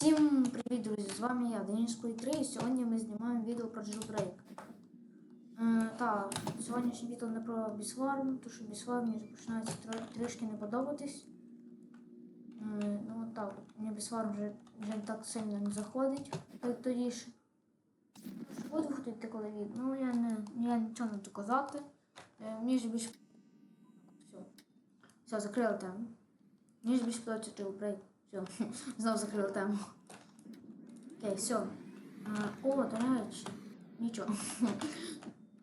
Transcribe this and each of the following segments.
Всім привіт, друзі! З вами я, Денис 3, і сьогодні ми знімаємо відео про Jailbreak. Е, так, сьогоднішнє відео не про Бісварм, тому що Бісварм мені починається трішки не подобатись. Е, ну от так, мені Бісварм вже, вже так сильно не заходить, як тоді ж. Буду ходити коли від. Ну я не я нічого не буду казати. Е, мені ж більше. Все. Все, закрили тему. Мені ж більше подобається Jailbreak. Все, знову закрили тему. Окей, все. О, до речі, нічого.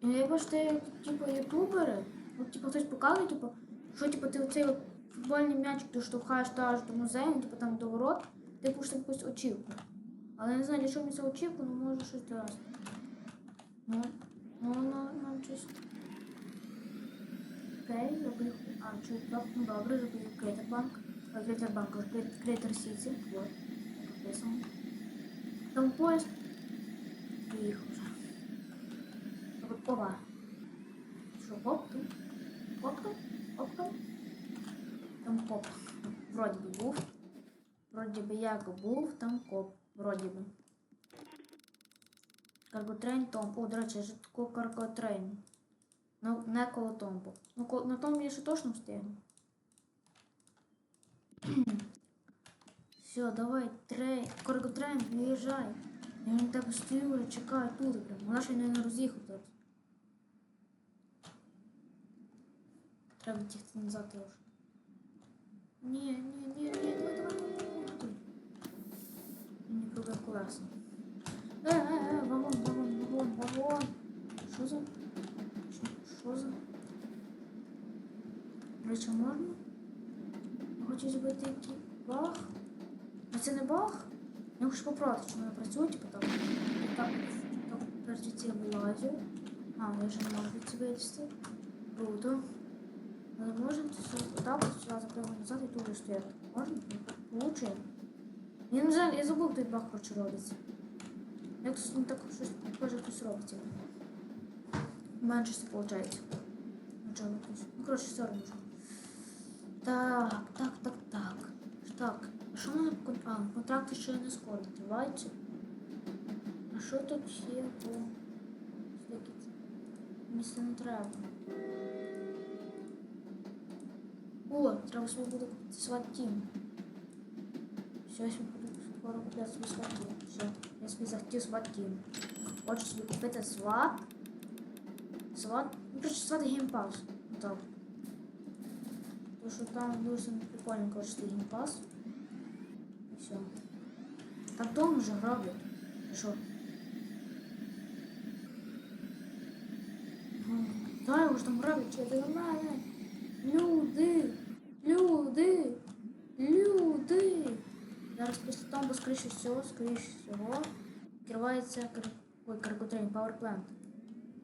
Я бачите, типу, ютубери, от, типу, хтось показує, типу, що типу, ти оцей от футбольний м'ячик ти штовхаєш та аж до музею, типу там до ворот, ти пишеш якусь очівку. Але я не знаю, для чого мені ця очівку, ну може щось дасть. Ну, ну, ну, нам щось. Окей, роблю. А, чуть, ну добре, роблю Кретербанк. Грейтербанк, Грейтер Сити. Вот. Подписывал. Там поезд. Приехал уже. Вот опа. Что, поп тут? Поп тут? Там коп. Вроде бы був. Вроде бы як був, там коп. Вроде бы. Карготрейн Томп. О, до речі, житко карготрейн. Ну, не коло Томпу. Ну, на Томбі я ще точно встигну. Все, давай, трей. Коротко трейн, выезжай. Я не так стою, чекаю тут, прям. Вона ще, наверное, роз'їхати. Треба ты назад уже. Не, не, не, не, давай, давай, давай, давай. Ну, не круга классно. Э, э, э, вагон, вагон, вагон, вагон. Что за? Что за? Короче, можно? Хочу зробити який баг. А це не баг? Я хочу попробувати, чи вона працює, типу там. Так, так, перед ці вилазю. А, я вже не можу від себе вилізти. Круто. Але можемо це все отак, от сюди закримо назад і тут вже стояти. Можна? Лучше. Я не знаю, я забув той баг, коротше, робиться. Як не так щось схоже хтось робиться. Менше все виходить. Нічого. Ну, коротше, все одно. Так, так, так, так. Так. А що мене. А, контракти ще не скоро триваються. А що тут є по... Скільки це? Не треба. О, треба собі буде сват тім. Собі буду скоро купляти собі сват. Все, я собі захотів сват тім. Хочу собі купити сват. Сват. Ну, короче, сват геймпас. Так. Що там дуже прикольно, короче, цей геймпас. І все. Там Том вже граблять. І Що? Да, його ж там граблять, чи це нормально. Люди! Люди! Люди! Зараз після того, бо скоріше всього, скоріше всього, відкривається кар... Ой, каркотрейн, Plant.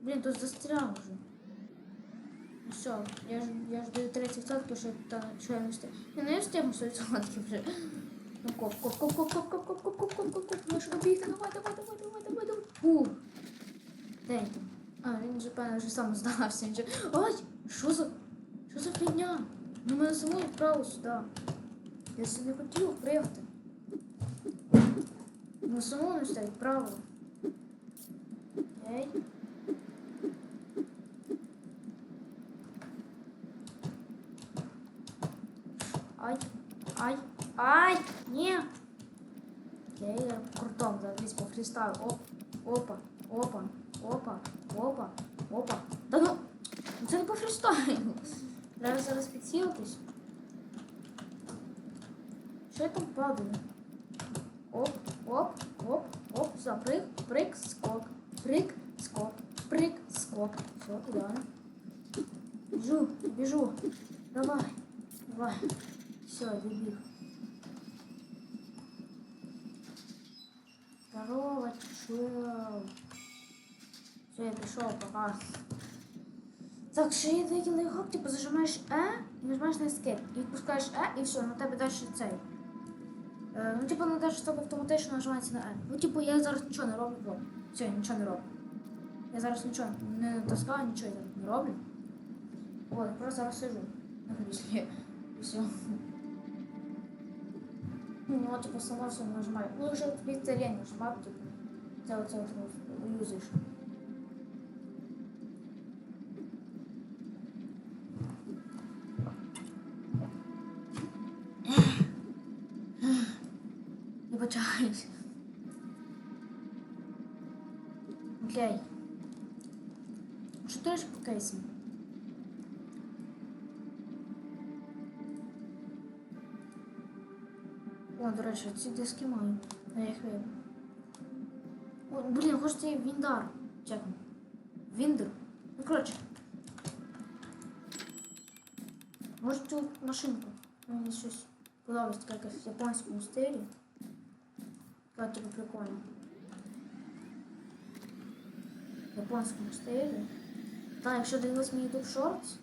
Блін, тут застряг вже. Ну все, я ж, я ж даю 30%, що, та, що я не встиг. Я не встигну 100% вже. Ну коп, коп, коп, коп, коп, коп, коп, коп, коп, коп, коп, коп, ну що робити? Давай, давай, давай, давай, давай, давай. Фу. Де він там? А, він вже, певно, вже сам здався. Він вже... Ой, що за... Що за фігня? Ну мене саму відправили сюди. Я не хотів приїхати. Ну саму не все відправили. Ей. ай, ай, ні. Окей, я крутом зараз пофрістаю. Оп, опа, опа, опа, опа, опа. Да ну, ну це не по фрістайлу. Треба зараз підсілитись. Що я там падаю? Оп, оп, оп, оп, все, прыг, прыг, скок, прыг, скок, прыг, скок. Все, ідеально. Біжу, біжу. Давай, давай. Все, я біг. Здорово, чел. Все, я пришел, пока. Так, ще є такий лайфхак, типу зажимаєш Е і нажимаєш на escape. І відпускаєш Е, і все, на тебе далі цей. Е, ну, типу, на далі тебе автоматично нажимається на Е. Ну, типу, я зараз нічого не роблю, бо все, я нічого не роблю. Я зараз нічого не натискаю, нічого я не роблю. О, просто зараз сижу. І все. Ну, вот, типа, само все нажимай. Лучше ну, вот лица лень нажимай, типа, делать все, что ну, юзаешь. Вибачаюсь. Блядь. Что ты ж по кейсам? до речі, ці диски маю. Я їх. О, блін, хочеться Віндар. Чекай. Віндер. Ну, коротше. Може цю машинку. Мені щось подобається така якась в японському стилі. Така типу прикольно. В японському стилі. Та, якщо дивились мій YouTube Shorts,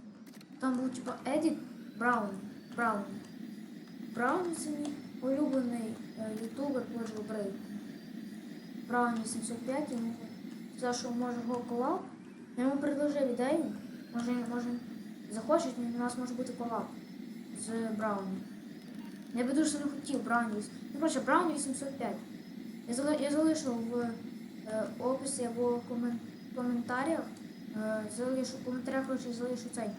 там був типа Edit Brown. Brown. Brown це мій улюблений е, ютубер Pleasure Break. Правильно 705 ему сказал, что может его коллаб. Я ему предложил идею. Может, может захочет, у нас может бути коллаб з Брауні. Я би дуже не хотів Брауні. Ну, короче, Брауні 805. Я, залишу в е, описі або комен... коментарях. Е, залишу в коментарях, короче, залишу цей.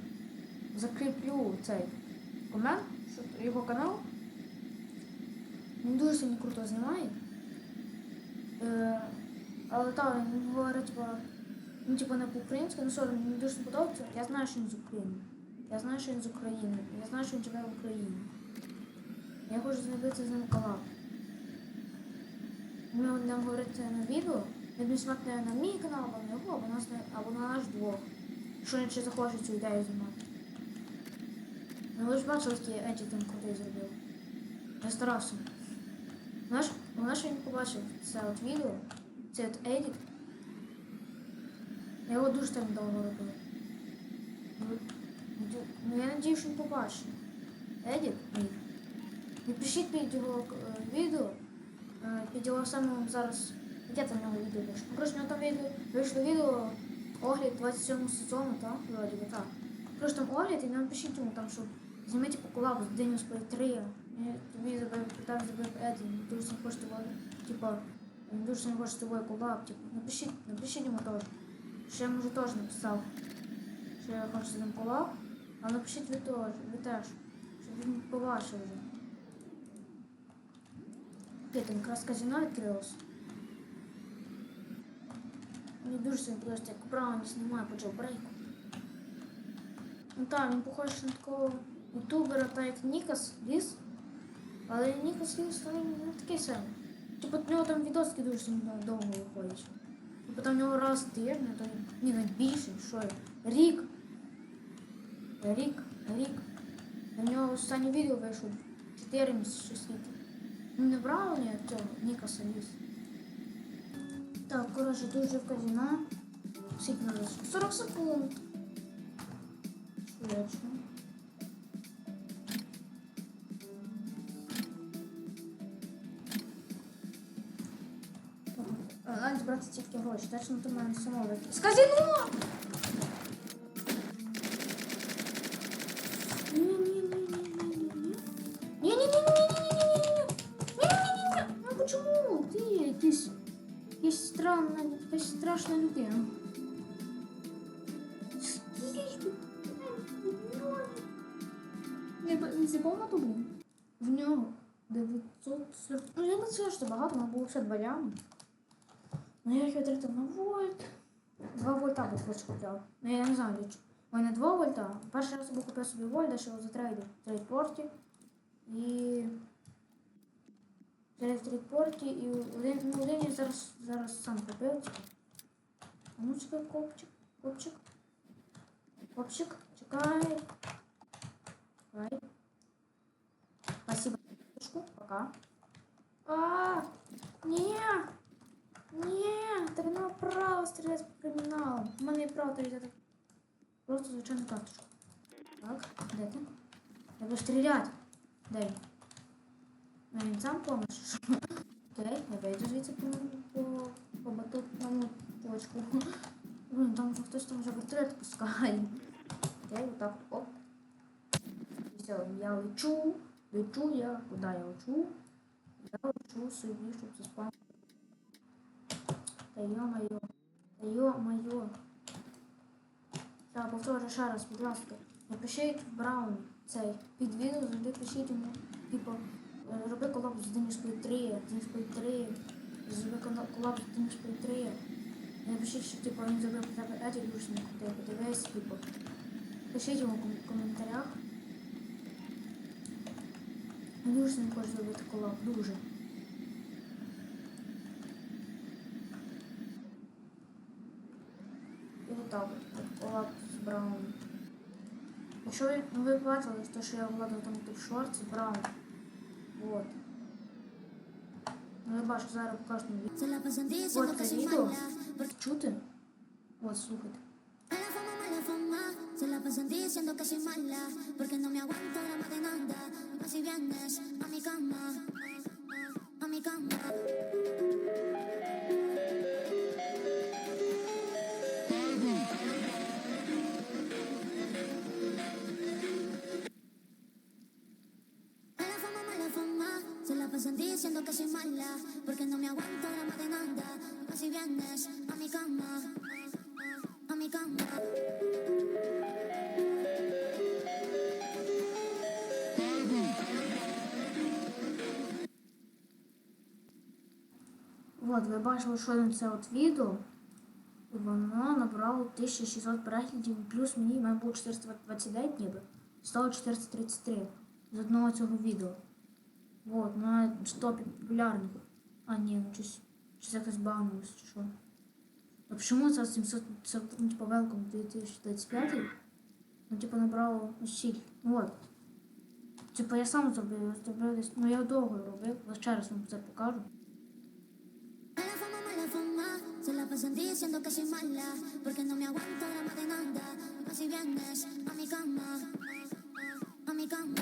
Закріплю цей комент, щоб його канал. Він дуже сильно круто знімає. Е, але так, він говорить, типу, ну типу не по-українськи, ну сором, мені дуже сподобається. Я знаю, що він з України. Я знаю, що він з України. Я знаю, що він живе в Україні. Я хочу знайти з ним колаб. Ми будемо говорити на відео. Відмісно на мій канал, або на його, або на, або на наш блог. Що він ще захоче цю ідею знімати. Ну ви ж бачили, які Еджі там крутий зробив. Я старався. Наш, наш він побачив це от відео, це от едіт. Я його дуже там довго робив. Ну, ну, ну я надію, що він побачив. Едіт мій. Напишіть під його е, відео. Е, під його самим зараз... Я там його відео вийшло. Ну, коротше, там відео, вийшло відео огляд 27 сезону, так? Вроді, так. Просто там огляд, і напишіть йому там, щоб зніміть типу, по кулак з Денюс Петрія тобі забив, питав, забив Еді, дуже не хоче тобою, типа, дуже не хоче тобою колаб, типу, напишіть, напишіть йому теж. Ще може теж написав, що я хочу з ним колаб, а напишіть ви теж, ви теж, щоб він побачив вже. Я там якраз казино відкрилось. Мені дуже сильно подобається, як правильно не знімаю по джобрейку. Ну так, він похож на такого ютубера, так як Нікас, Ліс. Але Ніколас Кейдж там не такий сам. Типа в нього там відоски дуже сильно довго виходять. Типа там в нього раз тиждень, то ні, найбільше, що я. Рік. Рік, рік. На нього останнє відео вийшло 4 місяці, 6 літ. Ну не брав ні цього Нікаса ліс. Так, коротше, дуже вказана. Скільки 40 секунд. Швидше. збирати тільки гроші, так що мене самого З казино! страшна людина. Не заповна тобі. В нього 940. Ну, я не це, що багато, у нас було все дворями. Ну, я їх витратив на вольт. 2 вольта би хоч купляв. Ну, я не знаю, для чого. Ой, не 2 вольта. Перший раз я би купив собі вольт, де ще його затрейдив в трейдпорті. І... Зараз в трейдпорті і один, ну, один я зараз, зараз сам купив. А ну чекай, копчик, копчик. Копчик, чекай. Чекай. Спасибо. Пока. А, не, Не, так не право стріляти по криміналу. У мене є право стріляти. Просто звичайну карточку. Так, де ти? Треба стріляти. Де він? Ну, сам помер. Окей, я вийду звідси по, по, по батутному точку. Блин, там вже хтось там вже вертолет пускає. Окей, вот так вот, оп. Все, я лечу, лечу я, куда я лечу? Я лишу собі, щоб це спам. Та йо-моє. Так, повторю ще раз, будь ласка. Напишіть в Браун цей під відео, завжди пишіть йому, типу, е, роби колаб з Денискою 3, Денискою 3, зроби кола- колаб з Денискою 3. Напишіть, що типу, він зробив про тебе дуже не крутий, подивись, типу. Пишіть йому в ком- в коментарях. Дуже хоче зробити колаб, дуже. І отак от колаб з Брауном. Ви, ну, ви бачили, то, що я вкладав там тут шорт з Браун. Вот. Ну я бачу, зараз покажу вам відео. La Вот це відео. Чути? От, слухайте. Se la pasan diciendo que soy mala. Porque no me aguanto drama de nada. Más si vienes a mi cama. A mi cama. Que soy mala. Porque no me aguanto drama de nada. Más si vienes a mi cama. A mi cama. От, ви бачили, що на це от відео. І воно набрало 1600 переглядів, плюс мені мене було 429 ніби. Стало 433 з одного цього відео. От, на 100 популярних. А ну щось, щось якось багнулось, що. А чому це 700, ну, типу, велком 2025? Ну, типу, набрало усіль. От. Типу, я сам зробив, зробив десь, ну я довго робив, але ще раз вам це покажу. Se la pasan diciendo que soy mala, porque no me aguanto de. Y más si vienes a mi cama, a mi cama.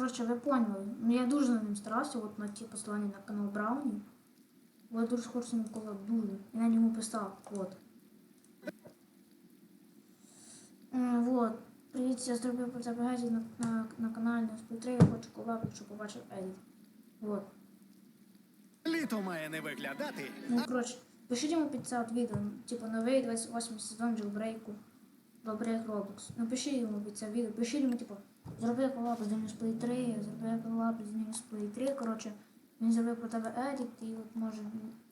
Коротше, ви поняли. Ну я дуже над ним старався, от на ті послання на канал Брауні. Я дуже хочу ним дуже. Я на ньому писав, от. Е, Вот. Привіт, я зробив про геді на, на, на каналі Спільтри, я хочу колаб, якщо побачив Едіт. Вот. Літо має не виглядати, Ну, коротше, пишіть йому під це от відео, типу новий 28 сезон джилбрейку, Jailbreak Roblox. Напишіть йому під це відео, пишіть йому, типу, зроби колаб з Play 3, зроби колаб з Play 3, коротше, він зробив про тебе едіт, і от може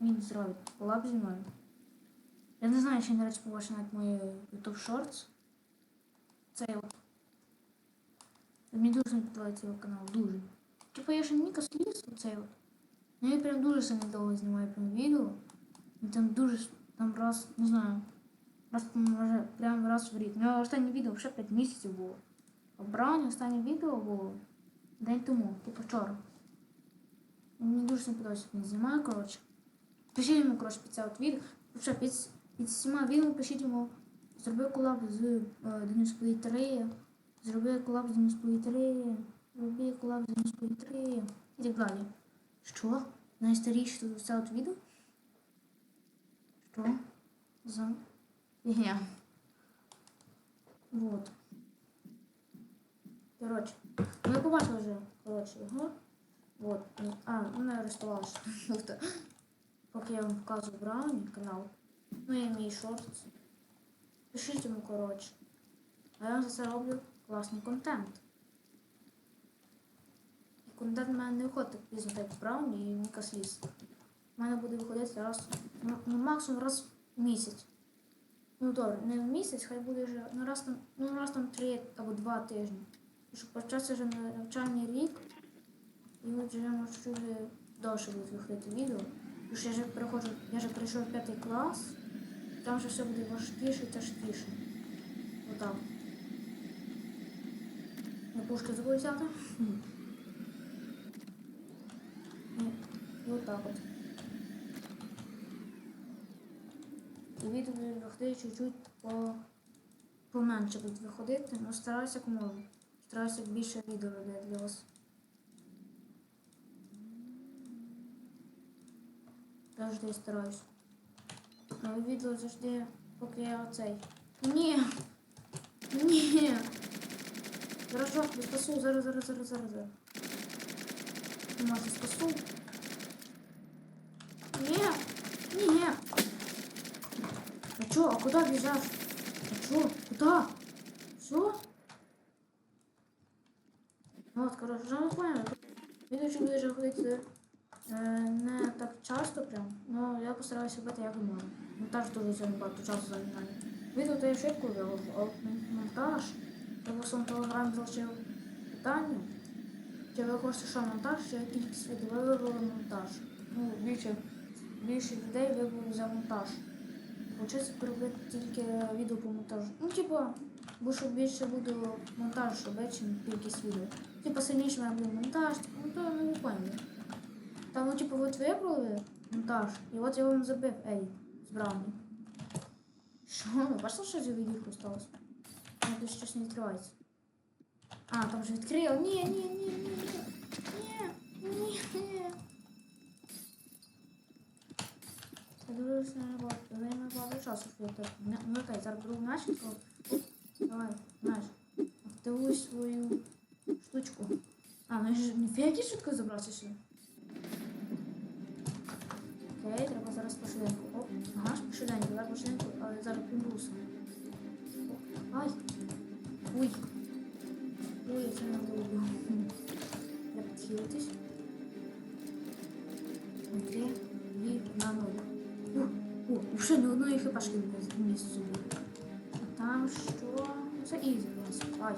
він зробить колаб зі мною. Я не знаю, чи речі, побачив навіть мої YouTube Shorts. Цей от. Мені дуже не подобається його канал, дуже. Типу я ще Ніка Сліс, оцей от. Ну я прям дуже сильно довго знімаю прям відео. І там дуже там раз, не знаю, раз може прям раз в рік. У нього останнє відео вже 5 місяців було. Брауні останнє відео було день тому, типу вчора. Мені дуже сильно подобається, як він знімає, коротше. Пишіть йому, коротше, під це от відео. Ще під, під всіма відео пишіть йому, зроби колаб з е, Денис Play 3, зроби колаб з Денис Play 3, зроби колаб з Денис Play 3 і так далі. Що? Найстаріше тут все от відео? Що? За фігня. Вот. Коротше. Ну я побачила вже, коротше, його. Вот. Ну, А, мене арестували. ще. Тобто, Поки я вам показую Брауні канал. Ну і мій шорт. Пишіть йому, коротше. А я за це роблю класний контент. І контент в мене не виходить пізно так в Брауні і Ніка Сліз. У мене буде виходити раз, ну, ну максимум раз в місяць. Ну добре, не в місяць, хай буде вже ну раз там, ну раз там три або два тижні. Почався вже на- навчальний рік, і от вже чуть довше будуть виходити відео. Тому я вже переходжу, я вже прийшов п'ятий клас, там вже все буде важкіше і тяжкіше. Отак. Я пушки забув взяти. І, отак от. І відео буде виходити чуть-чуть по... поменше будуть виходити, але стараюся як. Стараюся більше відео робити для вас. Завжди стараюсь. Нове відео завжди, поки я оцей. Ні. Ні. Зараз жовтий спасу, зараз, зараз, зараз, зараз. зараз. Може спасу. Ні. Ні. А чо, а куди біжав? А чо? Куди? Що? Ну от, коротше, вже не поняли. Відео буде ходити е, не так часто прям, але я постараюся робити як можу. Монтаж дуже сильно багато часу займає. Відео то я швидко виложу, а монтаж, я в своєму телеграмі залишив питання. Чи ви хочете, що монтаж, чи кількість відео ви вибрали монтаж. Ну, більше, більше людей вибрали за монтаж. Хочеться зробити тільки відео по монтажу. Ну, типа, бо що більше буде монтаж робити, чим кількість відео. Типа сильніше має бути монтаж, типу, ну то ну, не поняли. Там, ну, типу, от вибрали монтаж, і от я вам забив, ей, збраний. Що? Ну, бачите, що за відео сталося? Ну, тут щось не відкривається. А, там вже відкрило. Ні, ні, ні, ні, ні. Ні, ні, ні. Я дивлюсь на небо. Я не багато часу, що я так. Не, ну так, зараз другу начинку. Давай, знаєш. Активуй свою штучку. А, ну я ж не фіякі швидко забрався сюди. Окей, треба зараз по швиденьку. Оп, ага, по швиденьку, зараз по швиденьку, але зараз примруся. Ай! Ой! Ой, це не люблю. Я підхилитись. Три, дві, на ноль. О, о, вже не одної хипашки не місць собі. А там що? Це ізі у нас. Ай.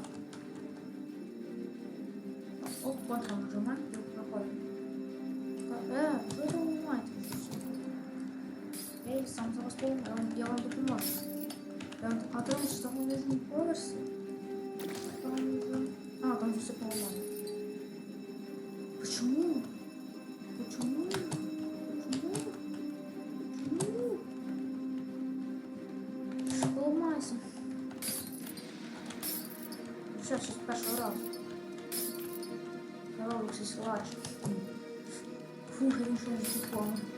Оп, контра нажимаємо і проходимо. Та, Е, ви розумієте, що це? Ей, сам за вас помню, я вам, я вам допоможу. Я вам, там ж там нижній поверсі. Там, а, там же все поломано. Почему? Почему? Почему? Почему? Що поламайся? Все, ще з першого Робиться слач. Фух, я нічого не підпомню.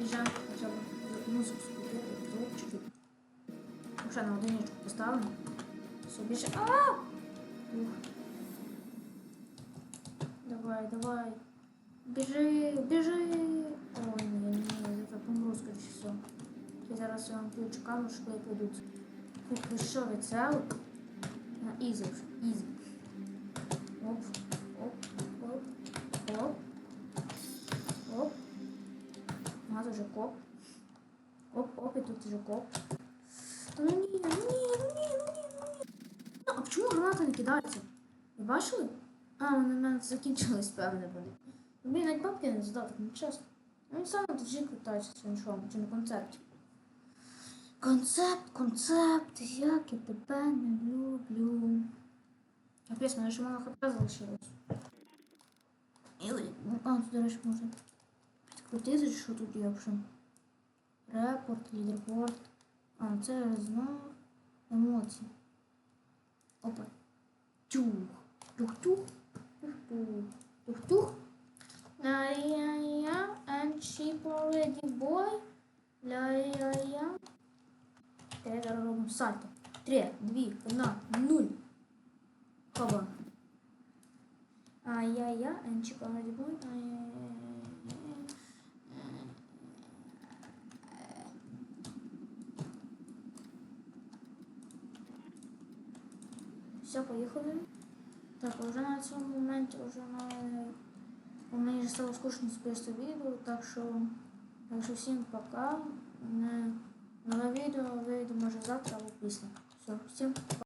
Біжам. Хоча б музику скупити. Вже на одиничку поставимо. Все, біжи. А! Давай, давай. Біжи, біжи. Ой, ні, ні, я помру, скоріше все. Я зараз я вам включу камеру, що коли прийдуть. Фух, ви що, ви це? На ізі ізі. Уже коп. Оп, оп, і тут уже коп. Ну ні, ну ні, ну ні, ну ні, ну ні. Ну, а чому гранати не кидаються? Ви бачили? А, вони в мене закінчились, певне вони. Ну, Блін, навіть бабки не здав, так нечесно. Він саме тут жінку катається чи на чи на концерті. Концепт, концепт, як я тебе не люблю. Капець, мене ще мало хп залишилось. І ну, а, до речі, можна підкрутити, що тут є вже. Репорт, лідерборд. А, це знову емоції. Опа. Тюх. Тух-тух. Тух-тух. Тух-тух. Ля-я-я. And sheep already boy. Ля-я-я. Зараз робимо сальто. Три, дві, одна, нуль. Хоба. Ай-я-я. And sheep already boy. Ай-я-я. Все, поїхали. Так, вже на цьому моменті вже має... у мені стало скучно списати відео, так що, так що всім пока. Не... Нове відео вийде може завтра або після. Все, всім пока.